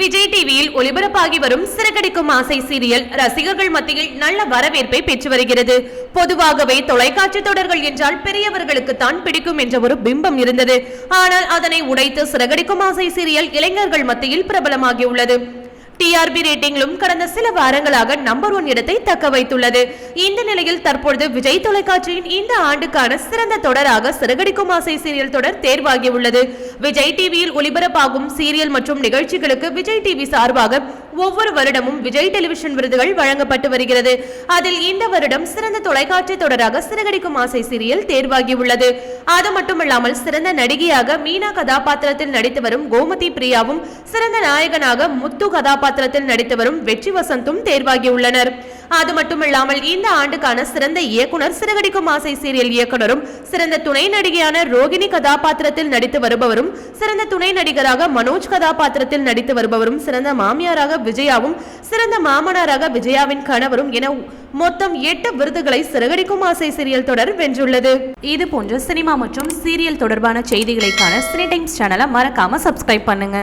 விஜய் டிவியில் ஒளிபரப்பாகி வரும் சிறகடிக்கும் ஆசை சீரியல் ரசிகர்கள் மத்தியில் நல்ல வரவேற்பை பெற்று வருகிறது. பொதுவாகவே தொலைக்காட்சி தொடர்கள் என்றால் பெரியவர்களுக்கு தான் பிடிக்கும் என்ற ஒரு பிம்பம் இருந்தது. ஆனால் அதனை உடைத்து சிறகடிக்கும் ஆசை சீரியல் இளைஞர்கள் மத்தியில் பிரபலமாகியுள்ளது டிஆர்பி ரேட்டிங்கிலும் கடந்த சில வாரங்களாக நம்பர் ஒன் இடத்தை தக்க வைத்துள்ளது. இந்த நிலையில் தற்பொழுது விஜய் தொலைக்காட்சியின் இந்த ஆண்டுக்கான சிறந்த தொடராக சிறகடிக்கும் ஆசை சீரியல் தொடர் தேர்வாகியுள்ளது. விஜய் டிவியில் ஒளிபரப்பாகும் சீரியல் மற்றும் நிகழ்ச்சிகளுக்கு விஜய் டிவி சார்பாக ஒவ்வொரு வருடமும் விஜய் டெலிவிஷன் விருதுகள் வழங்கப்பட்டு வருகிறது. அதில் இந்த வருடம் சிறந்த தொலைக்காட்சி தொடராக சிறகடிக்கும் ஆசை சீரியல் தேர்வாகியுள்ளது. அது மட்டுமல்லாமல் சிறந்த நடிகையாக மீனா கதாபாத்திரத்தில் நடித்து வரும் கோமதி பிரியாவும் சிறந்த நாயகனாக முத்து கதாபாத்திரத்தில் நடித்து வரும் வெற்றி வசந்தும் தேர்வாகியுள்ளனர். அது மட்டுமில்லாமல் இந்த ஆண்டுக்கான சிறந்த இயக்குனர் சிறகடிக்கும் ஆசை சீரியல் இயக்குனரும் சிறந்த துணை நடிகையான ரோகிணி கதாபாத்திரத்தில் நடித்து வருபவரும் சிறந்த துணை நடிகராக மனோஜ் கதாபாத்திரத்தில் நடித்து வருபவரும் சிறந்த மாமியாராக விஜயாவும் சிறந்த மாமனாராக விஜயாவின் கணவரும் என மொத்தம் எட்டு விருதுகளை சிறகடிக்கும் ஆசை சீரியல் தொடர் வென்றுள்ளது. இது போன்ற சினிமா மற்றும் சீரியல் தொடர்பான செய்திகளைக்கான சினி டைம்ஸ் சேனலை மறக்காம சப்ஸ்கிரைப் பண்ணுங்க.